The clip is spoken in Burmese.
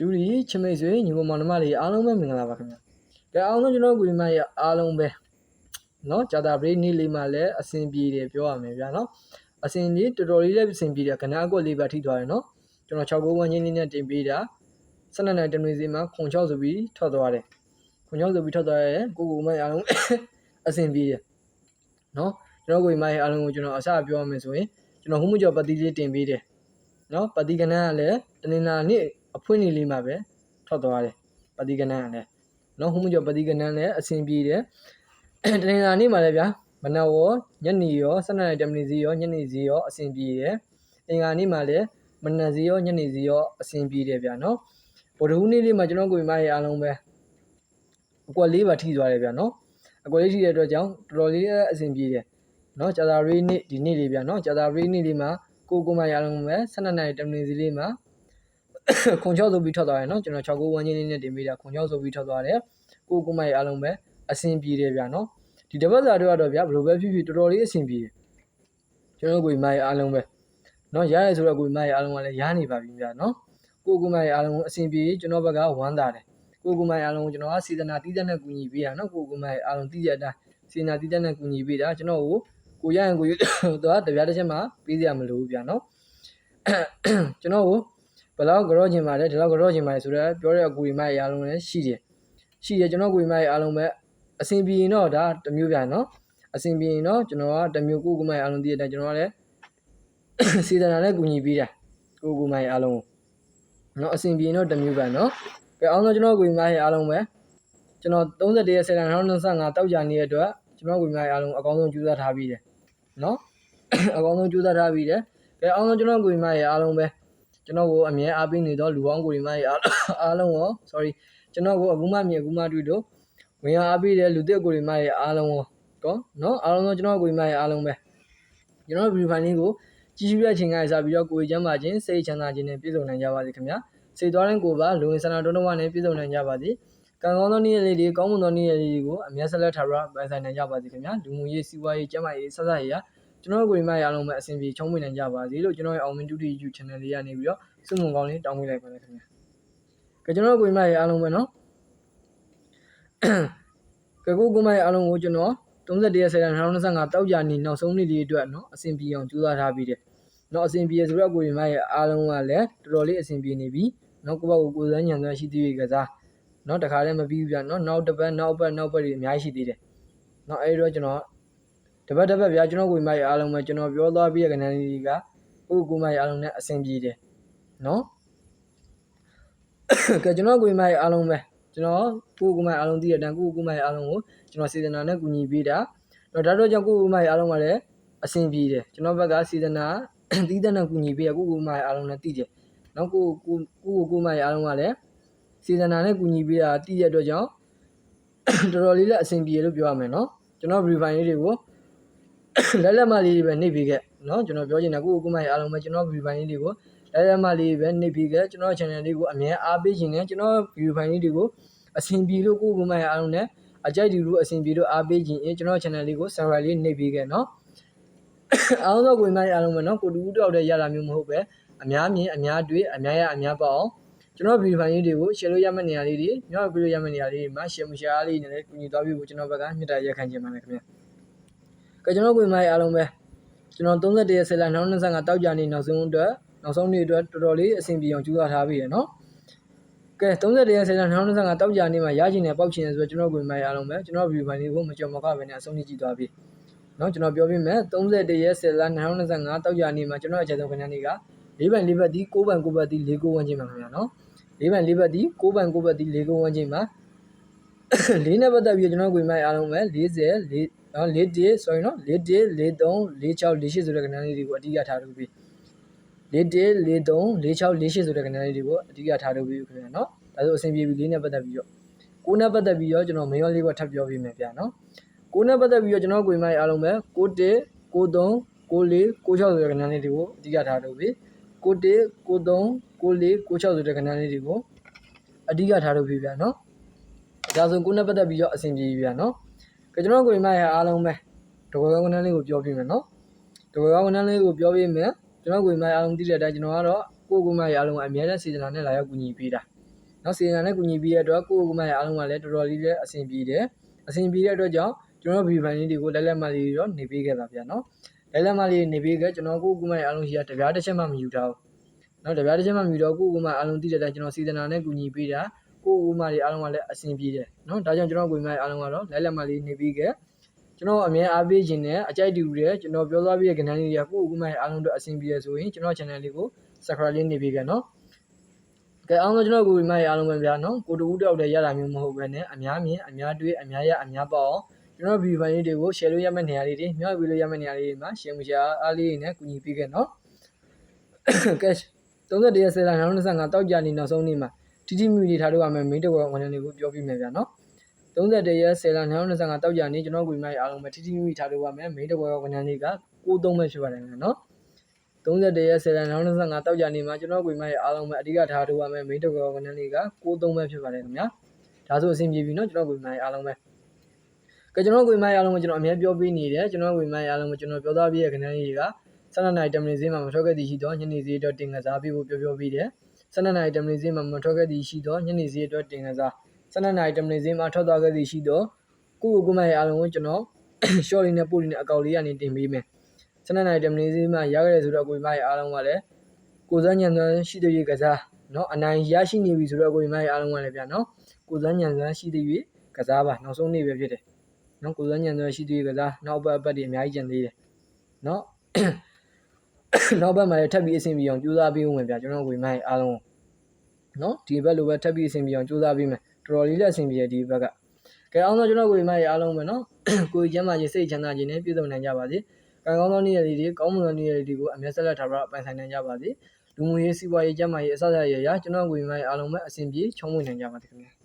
ဒူရီချမိတ်ဆွေညီကောင်မောင်နှမတွေအားလုံးပဲမင်္ဂလာပါခင်ဗျာကဲအားလုံးကျွန်တော်ကိုဒီမရဲ့အားလုံးပဲเนาะဂျာတာဘရိနေ့လေးမှလည်းအဆင်ပြေတယ်ပြောရမယ်ဗျာเนาะအဆင်ပြေတော်တော်လေးလည်းအဆင်ပြေတယ်ခဏအကွက်လေးပဲထိသွားတယ်เนาะကျွန်တော်6ကိုဝန်းချင်းလေးနဲ့တင်ပေးတာ12နိုင်တမီစီမှာခွန်6ဆိုပြီးထွက်သွားတယ်ခွန်6ဆိုပြီးထွက်သွားရဲကိုကိုမရဲ့အားလုံးအဆင်ပြေတယ်เนาะကျွန်တော်ကိုဒီမရဲ့အားလုံးကိုကျွန်တော်အစပြောရမယ်ဆိုရင်ကျွန်တော်ဟုမှုကျော်ပတ်တိလေးတင်ပေးတယ်เนาะပတ်တိကနန်းကလည်းတနင်္လာနေ့ အဖွင့်နေလေးမှာပဲထွက်သွားတယ်ပတိကနန်းကလည်းနော်ဟုမှုကျော်ပတိကနန်းလည်းအဆင်ပြေတယ်တနင်္လာနေ့မှာလည်းဗျာမနက်ရောညနေရော7နာရီ10မိနစ်စီရောညနေစီရောအဆင်ပြေတယ်အင်္ဂါနေ့မှာလည်းမနက်စီရောညနေစီရောအဆင်ပြေတယ်ဗျာနော်ဗုဒ္ဓဟူးနေ့လေးမှာကျွန်တော်ကိုယ်မရဲ့အားလုံးပဲအကွက်လေးပါထိသွားတယ်ဗျာနော်အကွက်လေးထိတဲ့အတွက်ကြောင့်တော်တော်လေးအဆင်ပြေတယ်နော်ဂျာတာရီနေ့ဒီနေ့လေးဗျာနော်ဂျာတာရီနေ့လေးမှာကိုကိုမရဲ့အားလုံးပဲ7နာရီ10မိနစ်စီလေးမှာ ခွန်ချောက်ဆိုပြီးထွက်သွားတယ်နော်ကျွန်တော်6ကိုဝန်းချင်းလေးနဲ့တင်ပေးတာခွန်ချောက်ဆိုပြီးထွက်သွားတယ်ကိုကိုမိုက်အားလုံးပဲအဆင်ပြေတယ်ဗျာနော်ဒီတပတ်စာတွေကတော့ဗျာဘယ်လိုပဲဖြစ်ဖြစ်တော်တော်လေးအဆင်ပြေတယ်ကျွန်တော်ကိုမိုက်အားလုံးပဲနော်ရရဲဆိုတော့ကိုမိုက်အားလုံးကလည်းရနေပါပြီဗျာနော်ကိုကိုမိုက်အားလုံးအဆင်ပြေကျွန်တော်ဘက်ကဝမ်းသာတယ်ကိုကိုမိုက်အားလုံးကျွန်တော်ကစေတနာတည်တဲ့နဲ့ကူညီပေးတာနော်ကိုကိုမိုက်အားလုံးတည်တဲ့အတိုင်းစေတနာတည်တဲ့နဲ့ကူညီပေးတာကျွန်တော်ကိုကိုရရင်ကိုတော့တပြားတစ်ချက်မှပေးစရာမလိုဘူးဗျာနော်ကျွန်တော်ကို ဘယ်လောက်ကြောချင်ပါလဲဒီလောက်ကြောချင်ပါလဲဆိုတော့ပြောတဲ့အကူကြီးမရဲ့အားလုံးလည်းရှိတယ်ရှိတယ်ကျွန်တော်ကိုကြီးမရဲ့အားလုံးပဲအဆင်ပြေရင်တော့ဒါတစ်မျိုးပြန်နော်အဆင်ပြေရင်တော့ကျွန်တော်ကတစ်မျိုးကိုကိုမရဲ့အားလုံးတည်တဲ့အတိုင်းကျွန်တော်ကလည်းစေတနာနဲ့ကူညီပေးတာကိုကိုမရဲ့အားလုံးကိုနော်အဆင်ပြေရင်တော့တစ်မျိုးပြန်နော်ကဲအောင်တော့ကျွန်တော်ကိုကြီးမရဲ့အားလုံးပဲကျွန်တော်31ရက်7လ2025တောက်ကြနေတဲ့အတွက်ကျွန်တော်ကိုကြီးမရဲ့အားလုံးအကောင်းဆုံးကြိုးစားထားပြီးတယ်နော်အကောင်းဆုံးကြိုးစားထားပြီးတယ်ကဲအောင်တော့ကျွန်တော်ကိုကြီးမရဲ့အားလုံးပဲ ကျွန်တော်ကိုအမြဲအားပေးနေတော့လူပေါင်းကိုဒီမရဲ့အားလုံးရော sorry ကျွန်တော်ကိုအခုမှမြင်အခုမှတွေ့တော့ဝင်အားပေးတဲ့လူသက်ကိုဒီမရဲ့အားလုံးရောကောနော်အားလုံးတော့ကျွန်တော်ကိုဒီမရဲ့အားလုံးပဲကျွန်တော်ဗီဒီယိုဖိုင်လေးကိုကြည့်ရှုရချိန်ကစပြီးတော့ကိုယ်ချမ်းပါခြင်းစိတ်ချမ်းသာခြင်းနဲ့ပြည့်စုံနိုင်ကြပါစေခင်ဗျာစိတ်သွားတဲ့ကိုယ်ပါလူဝင်ဆန္ဒတုံးတော်နဲ့ပြည့်စုံနိုင်ကြပါစေကံကောင်းသောနေ့ရက်လေးတွေကောင်းမွန်သောနေ့ရက်လေးတွေကိုအမြတ်ဆက်လက်ထားရပိုင်ဆိုင်နိုင်ကြပါစေခင်ဗျာလူမှုရေးစီးပွားရေးကျန်းမာရေးဆက်ဆက်ရေး ကျွန်တော်တို့ကိုယ်မိအားလုံးပဲအဆင်ပြေချုံးဝင်နိုင်ကြပါစေလို့ကျွန်တော်ရဲ့အောင်မင်းဒုတိယ YouTube Channel လေးကနေပြီးတော့စုမုံကောင်းလေးတောင်းပေးလိုက်ပါတယ်ခင်ဗျာကကျွန်တော်တို့ကိုယ်မိအားလုံးပဲနော်ကကုကုမိုင်အားလုံးကိုကျွန်တော်31ရက်ဆယ်2025တောက်ကြနေနောက်ဆုံးနေ့လေးအတွက်နော်အဆင်ပြေအောင်ကြိုးစားထားပြီးတယ်နော်အဆင်ပြေဆိုတော့ကိုရီမိုင်းရဲ့အားလုံးကလည်းတော်တော်လေးအဆင်ပြေနေပြီနော်ကိုဘကိုကိုစမ်းညံစမ်းရှိသေးရေကစားနော်တခါလည်းမပြီးဘူးပြနော်နောက်တစ်ပတ်နောက်ပတ်နောက်ပတ်တွေအများကြီးရှိသေးတယ်နော်အဲဒီတော့ကျွန်တော် တပတ်တစ်ပတ်ဗျာကျွန်တော်ကိုယ်မရဲ့အားလုံးပဲကျွန်တော်ပြောသွားပြီးတဲ့ကဏ္ဍလေးတွေကကိုယ့်ကိုယ်မရဲ့အားလုံးနဲ့အဆင်ပြေတယ်နော်ကဲကျွန်တော်ကိုယ်မရဲ့အားလုံးပဲကျွန်တော်ကိုယ်ကိုယ်မရဲ့အားလုံးသိတဲ့အတိုင်းကိုယ်ကိုယ်မရဲ့အားလုံးကိုကျွန်တော်စေတနာနဲ့ကူညီပေးတာတော့ဒါတော့ကြောင့်ကိုယ်ကိုယ်မရဲ့အားလုံးကလည်းအဆင်ပြေတယ်ကျွန်တော်ဘက်ကစေတနာတည်တဲ့နဲ့ကူညီပေးရကိုယ်ကိုယ်မရဲ့အားလုံးနဲ့တည်တယ်နောက်ကိုကိုကိုကိုယ်မရဲ့အားလုံးကလည်းစေတနာနဲ့ကူညီပေးတာတည်တဲ့အတွက်ကြောင့်တော်တော်လေးလည်းအဆင်ပြေလို့ပြောရမယ်နော်ကျွန်တော် review လေးတွေကို လက်လက်မလေးတွေပဲနှိပ်ပေးခဲ့နော်ကျွန်တော်ပြောချင်တာကိုကိုကိုမရဲ့အားလုံးပဲကျွန်တော် review လေးတွေကိုလက်လက်မလေးပဲနှိပ်ပေးခဲ့ကျွန်တော် channel လေးကိုအမြဲအားပေးခြင်းနဲ့ကျွန်တော် view ဖိုင်လေးတွေကိုအဆင်ပြေလို့ကိုကိုမရဲ့အားလုံးနဲ့အကြိုက်တူလို့အဆင်ပြေလို့အားပေးခြင်းအကျွန်တော် channel လေးကို subscribe လေးနှိပ်ပေးခဲ့နော်အားလုံးသောကိုမရဲ့အားလုံးပဲနော်ကိုတူတူတောက်တဲ့ရတာမျိုးမဟုတ်ပဲအများမြင်အများတွေ့အများရအများပေါ့အောင်ကျွန်တော် view ဖိုင်လေးတွေကို share လို့ရမယ့်နေရာလေးတွေမြောက်ပြီးလို့ရမယ့်နေရာလေးတွေမှာ share မ share လေးနဲ့လည်းကူညီသွားပြီးဖို့ကျွန်တော်ဘက်ကမြတ်တာရက်ခံခြင်းပါတယ်ခင်ဗျာ ကဲကျွန်တော်ကိုမရဲ့အားလုံးပဲကျွန်တော်31ရက်ဆက်လာ2025တောက်ကြနေနောက်ဆုံးအတွက်နောက်ဆုံးနေ့အတွက်တော်တော်လေးအဆင်ပြေအောင်ကြိုးစားထားပြီရနော်ကဲ30ရက်ဆက်လာ2025တောက်ကြနေမှာရချင်တယ်ပေါက်ချင်တယ်ဆိုတော့ကျွန်တော်ကိုမရအောင်ပဲကျွန်တော် view ဖိုင်လေးကိုမကြော်မခပဲနဲ့အဆုံးထိကြည့်သွားပြီနော်ကျွန်တော်ပြောပြမယ်31ရက်ဆက်လာ2025တောက်ကြနေမှာကျွန်တော်အခြေဆုံးခဏနေက၄ပိုင်၄ဘက်ဒီ9ပိုင်9ဘက်ဒီ၄ကိုဝန်းကျင်ပါခင်ဗျာနော်၄ပိုင်၄ဘက်ဒီ9ပိုင်9ဘက်ဒီ၄ကိုဝန်းကျင်ပါလေးနဲ့ပတ်သက်ပြီးကျွန်တော်ကိုမရအောင်ပဲ40 4 နော်၄1 sorry နော်၄1 4 3 4 6 4 8ဆိုတဲ့ကဏ္ဍလေးတွေကိုအဓိကထားလုပ်ပြီး၄1 4 3 4 6 4 8ဆိုတဲ့ကဏ္ဍလေးတွေကိုအဓိကထားလုပ်ပြီးခင်ဗျာနော်ဒါဆိုအဆင်ပြေပြီလေးနဲ့ပတ်သက်ပြီးတော့ကိုနဲ့ပတ်သက်ပြီးတော့ကျွန်တော်မင်းရောလေးကထပ်ပြောပြမယ်ဗျာနော်ကိုနဲ့ပတ်သက်ပြီးတော့ကျွန်တော်ကိုမရအားလုံးပဲ6 1 6 3 6 4 6 6ဆိုတဲ့ကဏ္ဍလေးတွေကိုအဓိကထားလုပ်ပြီး6 1 6 3 6 4 6 6ဆိုတဲ့ကဏ္ဍလေးတွေကိုအဓိကထားလုပ်ပြီးဗျာနော်ဒါဆိုကိုနဲ့ပတ်သက်ပြီးတော့အဆင်ပြေပြီဗျာနော် ကကျွန်တော်ကိုမရအားလုံးပဲတကွယ်ကောင်းကဏ္ဍလေးကိုပြောပြမယ်နော်တကွယ်ကောင်းကဏ္ဍလေးကိုပြောပြမယ်ကျွန်တော်ကိုမရအားလုံးသိတဲ့အတိုင်းကျွန်တော်ကတော့ကိုကိုမရအားလုံးအများနဲ့စေတနာနဲ့လာရောက်ကူညီပေးတာနော်စေတနာနဲ့ကူညီပြီးတဲ့အတွက်ကိုယ့်ကိုယ်ကိုယ်မရဲ့အားလုံးကလည်းတော်တော်လေးလည်းအဆင်ပြေတယ်အဆင်ပြေတဲ့အတွက်ကြောင့်ကျွန်တော်ဗီဒီယိုဖိုင်လေးတွေကိုလက်လက်မလေးတွေတော့နေပေးခဲ့တာဗျာနော်လက်လက်မလေးနေပေးခဲ့ကျွန်တော်ကိုယ့်ကိုယ်ကိုယ်မရဲ့အားလုံးရှိတာတပြားတစ်ချက်မှမယူထားဘူးနော်တပြားတစ်ချက်မှမယူတော့ကိုယ့်ကိုယ်ကိုယ်မအားလုံးသိတဲ့တိုင်းကျွန်တော်စေတနာနဲ့ကူညီပေးတာ ကိုယ့်ကိုယ်ကိုယ်မတွေအားလုံးကလည်းအဆင်ပြေတယ်နော်ဒါကြောင့်ကျွန်တော်ကိုယ်ကိုယ်မရဲ့အားလုံးကတော့လက်လက်မလေးနေပေးခဲ့ကျွန်တော်အမြဲအားပေးခြင်းနဲ့အကြိုက်တူတဲ့ကျွန်တော်ပြောသွားပြီးတဲ့ကဏ္ဍလေးတွေကကိုယ့်ကိုယ်ကိုယ်မရဲ့အားလုံးတို့အဆင်ပြေရဆိုရင်ကျွန်တော် channel လေးကို subscribe လေးနေပေးခဲ့နော်ကဲအားလုံးကျွန်တော်ကိုဒီမှာရအားလုံးပဲဗျာနော်ကိုတူဦးတယောက်တည်းရတာမျိုးမဟုတ်ပဲနဲ့အများမြင်အများတွေးအများရအများပေါ့အောင်ကျွန်တော်ဗီဒီယိုဖိုင်လေးတွေကို share လို့ရမယ့်နေရာလေးတွေမြောက်ပြီးလို့ရမယ့်နေရာလေးတွေမှာ share မှု share အားလေးတွေနဲ့ကူညီပေးခဲ့နော်ကဲ31ရက်စေလာ2025တောက်ကြနေနောက်ဆုံးနေ့မှာ တိတိမိမိနေထားလို့ရမယ် main တဝက်ဝန်ထမ်းတွေကိုပြောပြမယ်ဗျာနော်31ရက်10လ2025တောက်ကြနေကျွန်တော်ကိုမိုင်းအားလုံးပဲတိတိမိမိထားလို့ရမယ် main တဝက်ဝန်ထမ်းတွေက63ပဲဖြစ်ပါတယ်ဗျာနော်31ရက်10လ2025တောက်ကြနေမှာကျွန်တော်ကိုမိုင်းအားလုံးပဲအဓိကထားလို့ရမယ် main တဝက်ဝန်ထမ်းတွေက63ပဲဖြစ်ပါတယ်ခင်ဗျာဒါဆိုအဆင်ပြေပြီနော်ကျွန်တော်ကိုမိုင်းအားလုံးပဲကကျွန်တော်ကိုမိုင်းအားလုံးကိုကျွန်တော်အမြဲပြောပြနေတယ်ကျွန်တော်ကိုမိုင်းအားလုံးကိုကျွန်တော်ပြောသားပြရဲ့ခဏလေးတွေက12နိုင်တမင်စင်းမှာမထွက်ခဲ့သည်ရှိတော့ညနေစည်းတော့တင်ကစားပြဖို့ပြောပြောပြီးတယ်။ 12နာရီတမလီဈေးမှာမထွက်ခဲ့သည်ရှိသောညနေဈေးအတွက်တင်ကစား12နာရီတမလီဈေးမှာထွက်သွားခဲ့သည်ရှိသောကိုကိုကိုမရဲ့အားလုံးကိုကျွန်တော်ရှော့လေးနဲ့ပို့လေးနဲ့အကောက်လေးကနေတင်ပေးမယ်12နာရီတမလီဈေးမှာရခဲ့တဲ့ဆိုတော့ကိုကိုမရဲ့အားလုံးကလည်းကိုစန်းညံစွမ်းရှိတဲ့ရေကစားနော်အနိုင်ရရှိနေပြီဆိုတော့ကိုကိုမရဲ့အားလုံးကလည်းဗျာနော်ကိုစန်းညံစွမ်းရှိတဲ့ရေကစားပါနောက်ဆုံးနေ့ပဲဖြစ်တယ်နော်ကိုစန်းညံစွမ်းရှိတဲ့ရေကစားနောက်ပတ်အပတ်တွေအများကြီးကျန်သေးတယ်နော် နောက်ဘက်မှာလည်းထပ်ပြီးအဆင်ပြေအောင်ကြိုးစားပေးဦးမယ်ဗျာကျွန်တော်ဝေမိုင်းအားလုံးနော်ဒီဘက်လိုပဲထပ်ပြီးအဆင်ပြေအောင်ကြိုးစားပေးမယ်တော်တော်လေးလက်အဆင်ပြေတယ်ဒီဘက်ကကဲအောင်တော့ကျွန်တော်ဝေမိုင်းအားလုံးပဲနော်ကိုယ်ကျမ်းမာခြင်းစိတ်ချမ်းသာခြင်းနဲ့ပြည့်စုံနိုင်ကြပါစေကံကောင်းသောနေ့ရက်တွေကောင်းမွန်သောနေ့ရက်တွေကိုအမြဲဆက်လက်ထားပြီးပိုင်ဆိုင်နိုင်ကြပါစေလူမှုရေးစီးပွားရေးကျန်းမာရေးအစအစအရာရာကျွန်တော်ဝေမိုင်းအားလုံးပဲအဆင်ပြေချုံးဝင်နိုင်ကြပါစေခင်ဗျာ